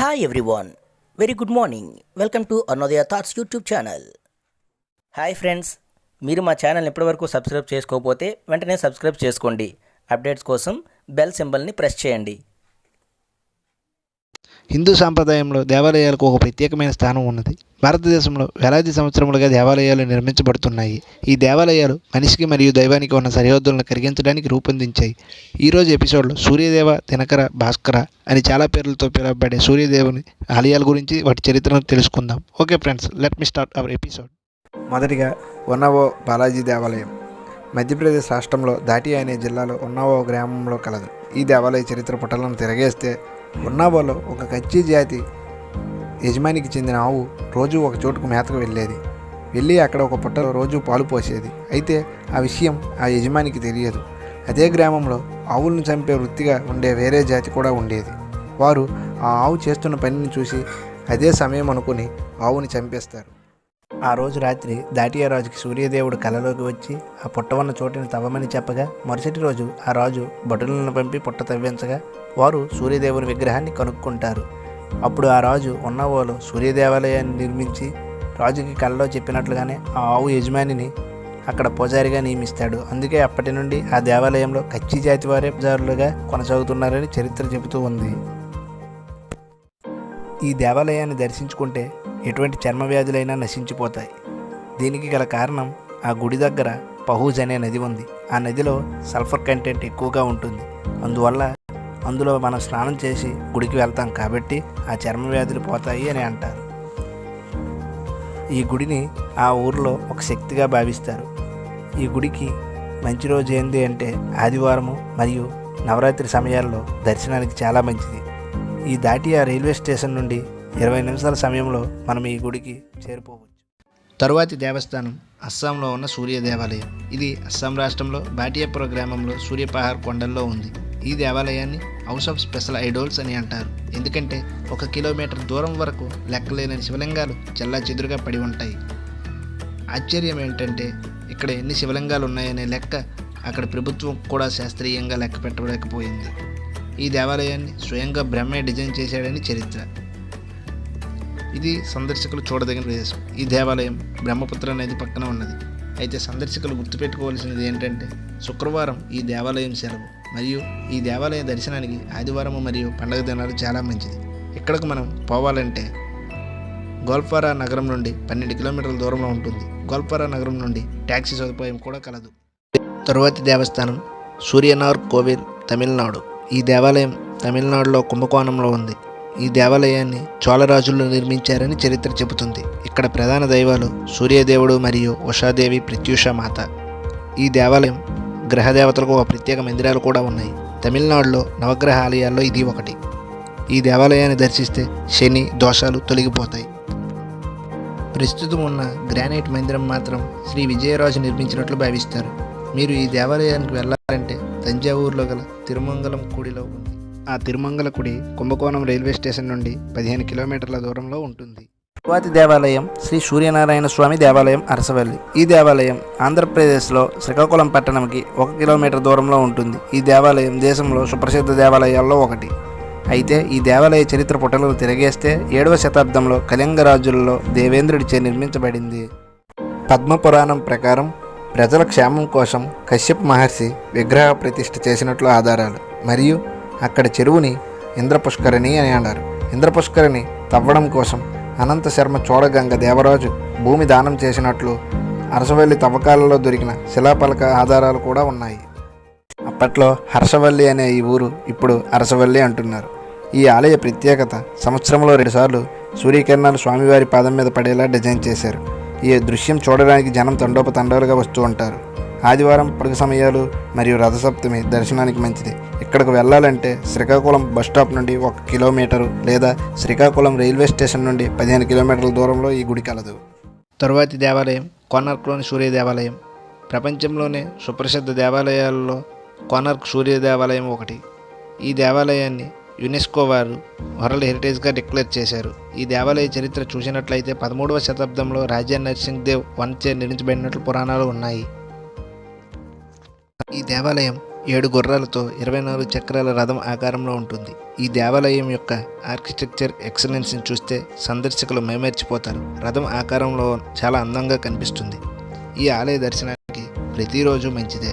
Hi everyone very good morning welcome to Annodaya thoughts YouTube channel hi friends మీరు మా channel ఇప్పటివరకు subscribe చేసుకోకపోతే వెంటనే సబ్స్క్రైబ్ చేసుకోండి. అప్డేట్స్ కోసం బెల్ సింబల్ని ప్రెస్ చేయండి. హిందూ సాంప్రదాయంలో దేవాలయాలకు ఒక ప్రత్యేకమైన స్థానం ఉన్నది. భారతదేశంలో వేలాది సంవత్సరములుగా దేవాలయాలు నిర్మించబడుతున్నాయి. ఈ దేవాలయాలు మనిషికి మరియు దైవానికి ఉన్న సరిహద్దులను కరిగించడానికి రూపొందించాయి. ఈరోజు ఎపిసోడ్లో సూర్యదేవ దినకర భాస్కర అని చాలా పేర్లతో పిలువబడే సూర్యదేవుని ఆలయాల గురించి వాటి చరిత్రను తెలుసుకుందాం. Okay friends let me start our episode. మొదటిగా ఉన్నవో బాలాజీ దేవాలయం. మధ్యప్రదేశ్ రాష్ట్రంలో దాటి అనే జిల్లాలో ఉన్నవో గ్రామంలో కలదు. ఈ దేవాలయ చరిత్ర పుటలను తిరగేస్తే ఉన్నావోలో ఒక కచ్చి జాతి యజమానికి చెందిన ఆవు రోజు ఒక చోటుకు మేతకు వెళ్ళేది. వెళ్ళి అక్కడ ఒక పుట్టలో రోజు పాలు పోసేది. అయితే ఆ విషయం ఆ యజమానికి తెలియదు. అదే గ్రామంలో ఆవులను చంపే వృత్తిగా ఉండే వేరే జాతి కూడా ఉండేది. వారు ఆ ఆవు చేస్తున్న పనిని చూసి అదే సమయం అనుకుని ఆవుని చంపేస్తారు. ఆ రోజు రాత్రి దాటియారాజుకి సూర్యదేవుడు కలలోకి వచ్చి ఆ పుట్ట ఉన్న చోటుని తవ్వమని చెప్పగా మరుసటి రోజు ఆ రాజు భటులను పంపి పుట్ట తవ్వించగా వారు సూర్యదేవుని విగ్రహాన్ని కనుక్కుంటారు. అప్పుడు ఆ రాజు ఉన్నవోలో సూర్యదేవాలయాన్ని నిర్మించి రాజుకి కలలో చెప్పినట్లుగానే ఆ ఆవు యజమానిని అక్కడ పూజారిగా నియమిస్తాడు. అందుకే అప్పటి నుండి ఆ దేవాలయంలో కచ్చి జాతి వారే పూజారులుగా కొనసాగుతున్నారని చరిత్ర చెబుతూ ఉంది. ఈ దేవాలయాన్ని దర్శించుకుంటే ఎటువంటి చర్మ వ్యాధులైనా నశించిపోతాయి. దీనికి గల కారణం ఆ గుడి దగ్గర పహూజ్ అనే నది ఉంది. ఆ నదిలో సల్ఫర్ కంటెంట్ ఎక్కువగా ఉంటుంది. అందువల్ల అందులో మనం స్నానం చేసి గుడికి వెళ్తాం కాబట్టి ఆ చర్మ వ్యాధులు పోతాయి అని అంటారు. ఈ గుడిని ఆ ఊరిలో ఒక శక్తిగా భావిస్తారు. ఈ గుడికి మంచి రోజు ఏంది అంటే ఆదివారము మరియు నవరాత్రి సమయాల్లో దర్శనానికి చాలా మంచిది. ఈ దాటి ఆ రైల్వే స్టేషన్ నుండి ఇరవై నిమిషాల సమయంలో మనం ఈ గుడికి చేరిపోవచ్చు తరువాతి దేవస్థానం అస్సాంలో ఉన్న సూర్య దేవాలయం. ఇది అస్సాం రాష్ట్రంలో బాటియాపుర గ్రామంలో సూర్యపహార్ కొండల్లో ఉంది. ఈ దేవాలయాన్ని హౌస్ ఆఫ్ స్పెషల్ ఐడోల్స్ అని అంటారు. ఎందుకంటే ఒక కిలోమీటర్ దూరం వరకు లెక్కలేని శివలింగాలు చెల్లా చెదురుగా పడి ఉంటాయి. ఆశ్చర్యం ఏంటంటే ఇక్కడ ఎన్ని శివలింగాలు ఉన్నాయనే లెక్క అక్కడ ప్రభుత్వం కూడా శాస్త్రీయంగా లెక్క పెట్టలేకపోయింది. ఈ దేవాలయాన్ని స్వయంగా బ్రహ్మే డిజైన్ చేశాడని చరిత్ర. ఇది సందర్శకులు చూడదగిన ప్రదేశం. ఈ దేవాలయం బ్రహ్మపుత్ర నది పక్కన ఉన్నది. అయితే సందర్శకులు గుర్తుపెట్టుకోవాల్సినది ఏంటంటే శుక్రవారం ఈ దేవాలయం సెలవు. మరియు ఈ దేవాలయ దర్శనానికి ఆదివారం మరియు పండగ దినాలు చాలా మంచిది. ఇక్కడకు మనం పోవాలంటే గోల్పారా నగరం నుండి పన్నెండు కిలోమీటర్ల దూరంలో ఉంటుంది. గోల్పారా నగరం నుండి ట్యాక్సీ సదుపాయం కూడా కలదు. తరువాతి దేవస్థానం సూర్యనార్ కోవిల్ తమిళనాడు. ఈ దేవాలయం తమిళనాడులో కుంభకోణంలో ఉంది. ఈ దేవాలయాన్ని చోళరాజులు నిర్మించారని చరిత్ర చెబుతుంది. ఇక్కడ ప్రధాన దైవాలు సూర్యదేవుడు మరియు ఉషాదేవి ప్రత్యూష మాత. ఈ దేవాలయం గ్రహదేవతలకు ఒక ప్రత్యేక మందిరాలు కూడా ఉన్నాయి. తమిళనాడులో నవగ్రహ ఆలయాల్లో ఇది ఒకటి. ఈ దేవాలయాన్ని దర్శిస్తే శని దోషాలు తొలగిపోతాయి. ప్రస్తుతం ఉన్న గ్రానైట్ మందిరం మాత్రం శ్రీ విజయరాజు నిర్మించినట్లు భావిస్తారు. మీరు ఈ దేవాలయానికి వెళ్ళాలంటే తంజావూరులో గల తిరుమంగళం గుడిలో ఉంది. ఆ తిరుమంగళ గుడి కుంభకోణం రైల్వే స్టేషన్ నుండి పదిహేను కిలోమీటర్ల దూరంలో ఉంటుంది. తరువాతి దేవాలయం శ్రీ సూర్యనారాయణ స్వామి దేవాలయం అరసవల్లి. ఈ దేవాలయం ఆంధ్రప్రదేశ్లో శ్రీకాకుళం పట్టణంకి ఒక కిలోమీటర్ దూరంలో ఉంటుంది. ఈ దేవాలయం దేశంలో సుప్రసిద్ధ దేవాలయాల్లో ఒకటి. అయితే ఈ దేవాలయ చరిత్ర పుటలను తిరగేస్తే ఏడవ శతాబ్దంలో కళింగ రాజులలో దేవేంద్రుడిచే నిర్మించబడింది. పద్మపురాణం ప్రకారం ప్రజల క్షేమం కోసం కశ్యప్ మహర్షి విగ్రహ ప్రతిష్ఠ చేసినట్లు ఆధారాలు. మరియు అక్కడ చెరువుని ఇంద్రపుష్కరిణి అని అన్నారు. ఇంద్రపుష్కరిణి తవ్వడం కోసం అనంత శర్మ చోడగంగ దేవరాజు భూమి దానం చేసినట్లు అరసవల్లి తవ్వకాలలో దొరికిన శిలాపలక ఆధారాలు కూడా ఉన్నాయి. అప్పట్లో హర్షవల్లి అనే ఈ ఊరు ఇప్పుడు అరసవల్లి అంటున్నారు. ఈ ఆలయ ప్రత్యేకత సంవత్సరంలో రెండుసార్లు సూర్యకిరణాలు స్వామివారి పాదం మీద పడేలా డిజైన్ చేశారు. ఈ దృశ్యం చూడడానికి జనం తండోపతండాలుగా వస్తూ ఉంటారు. ఆదివారం పడుగు సమయాలు మరియు రథసప్తమి దర్శనానికి మంచిది. ఇక్కడికి వెళ్ళాలంటే శ్రీకాకుళం బస్ స్టాప్ నుండి ఒక కిలోమీటరు లేదా శ్రీకాకుళం రైల్వే స్టేషన్ నుండి పదిహేను కిలోమీటర్ల దూరంలో ఈ గుడి కలదు తరువాతి దేవాలయం కోనార్క్లోని సూర్య దేవాలయం. ప్రపంచంలోనే సుప్రసిద్ధ దేవాలయాల్లో కోనార్క్ సూర్య దేవాలయం ఒకటి. ఈ దేవాలయాన్ని యునెస్కో వారు వరల్డ్ హెరిటేజ్గా డిక్లేర్ చేశారు. ఈ దేవాలయ చరిత్ర చూసినట్లయితే పదమూడవ శతాబ్దంలో రాజా నరసింగ్ దేవ్ వన్చే నిర్మించబడినట్లు పురాణాలు ఉన్నాయి. ఈ దేవాలయం ఏడు గుర్రాలతో ఇరవై నాలుగు చక్రాల రథం ఆకారంలో ఉంటుంది. ఈ దేవాలయం యొక్క ఆర్కిటెక్చర్ ఎక్సలెన్స్ని చూస్తే సందర్శకులు మైమర్చిపోతారు. రథం ఆకారంలో చాలా అందంగా కనిపిస్తుంది. ఈ ఆలయ దర్శనానికి ప్రతిరోజు మంచిదే.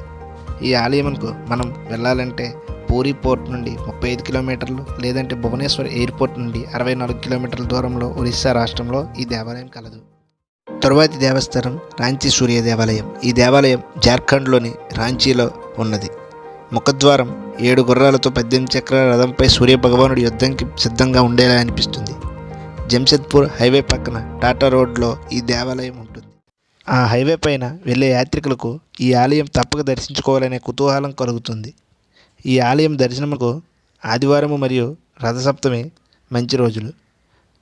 ఈ ఆలయంకు మనం వెళ్ళాలంటే పూరి పోర్ట్ నుండి ముప్పై ఐదు కిలోమీటర్లు లేదంటే భువనేశ్వర్ ఎయిర్పోర్ట్ నుండి అరవై నాలుగు కిలోమీటర్ల దూరంలో ఒరిస్సా రాష్ట్రంలో ఈ దేవాలయం కలదు. తరువాతి దేవస్థానం రాంచీ సూర్య దేవాలయం. ఈ దేవాలయం జార్ఖండ్లోని రాంచీలో ఉన్నది. ముఖద్వారం ఏడు గుర్రాలతో పద్దెనిమిది చక్రాల రథంపై సూర్య భగవానుడి యుద్ధంకి సిద్ధంగా ఉండేలా అనిపిస్తుంది. జంషెద్పూర్ హైవే పక్కన టాటా రోడ్లో ఈ దేవాలయం ఉంటుంది. ఆ హైవే పైన వెళ్ళే యాత్రికులకు ఈ ఆలయం తప్పక దర్శించుకోవాలనే కుతూహలం కలుగుతుంది. ఈ ఆలయం దర్శనముకు ఆదివారము మరియు రథసప్తమి మంచి రోజులు.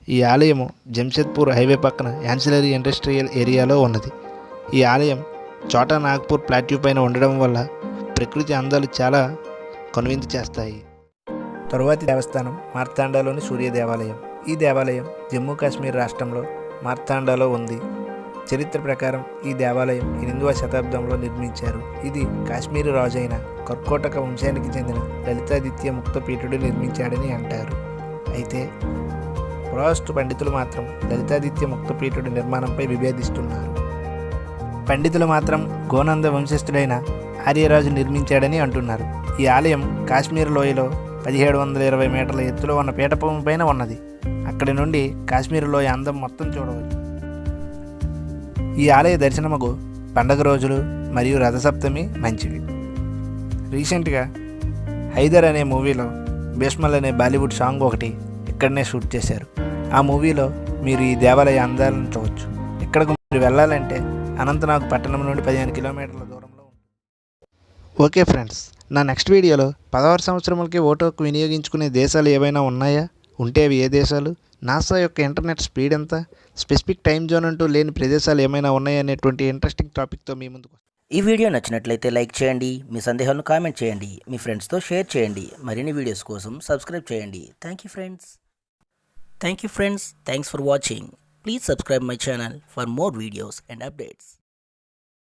ఈ ఆలయము జంషెద్పూర్ హైవే పక్కన యాన్సిలరీ ఇండస్ట్రియల్ ఏరియాలో ఉన్నది. ఈ ఆలయం చోటా నాగ్పూర్ ప్లాట్యూ పైన ఉండడం వల్ల ప్రకృతి అందాలు చాలా కనువిందు చేస్తాయి. తరువాతి దేవస్థానం మార్తాండాలోని సూర్య దేవాలయం. ఈ దేవాలయం జమ్మూ కాశ్మీర్ రాష్ట్రంలో మార్తాండాలో ఉంది. చరిత్ర ప్రకారం ఈ దేవాలయం ఎనిమిదవ శతాబ్దంలో నిర్మించారు. ఇది కాశ్మీరు రాజైన కర్కోటక వంశానికి చెందిన లలితాదిత్య ముక్తపీఠుడు నిర్మించాడని అంటారు. అయితే పురావస్తు పండితులు మాత్రం లలితాదిత్య ముక్తపీఠుడి నిర్మాణంపై విభేదిస్తున్నారు. పండితులు మాత్రం గోనంద వంశస్థుడైన ఆర్యరాజు నిర్మించాడని అంటున్నారు. ఈ ఆలయం కాశ్మీర్ లోయలో పదిహేడు వందల ఇరవై మీటర్ల ఎత్తులో ఉన్న పీఠభూమి పైన ఉన్నది. అక్కడి నుండి కాశ్మీర్ లోయ అందం మొత్తం చూడవచ్చు. ఈ ఆలయ దర్శనముకు పండగ రోజులు మరియు రథసప్తమి మంచివి. రీసెంట్గా హైదర్ అనే మూవీలో భీష్మల్ అనే బాలీవుడ్ సాంగ్ ఒకటి ఇక్కడనే షూట్ చేశారు. ఆ మూవీలో మీరు ఈ దేవాలయ అందాలను చూడవచ్చు ఇక్కడకు మీరు వెళ్ళాలంటే అనంతనాగ్ పట్టణం నుండి పదిహేను కిలోమీటర్ల ఓకే ఫ్రెండ్స్ నా నెక్స్ట్ వీడియోలో పదహారు సంవత్సరములకి ఓటు హక్కు వినియోగించుకునే దేశాలు ఏవైనా ఉన్నాయా? ఉంటే అవి ఏ దేశాలు? నాసా యొక్క ఇంటర్నెట్ స్పీడ్ ఎంత? స్పెసిఫిక్ టైం జోన్ అంటూ లేని ప్రదేశాలు ఏమైనా ఉన్నాయా అనేటువంటి ఇంట్రెస్టింగ్ టాపిక్తో మీ ముందుకు ఈ వీడియో నచ్చినట్లయితే లైక్ చేయండి మీ సందేహాలను కామెంట్ చేయండి మీ ఫ్రెండ్స్తో షేర్ చేయండి మరిన్ని వీడియోస్ కోసం సబ్స్క్రైబ్ చేయండి. Thank you friends. Thank you friends. Thanks for watching. Please subscribe my channel for more videos and updates.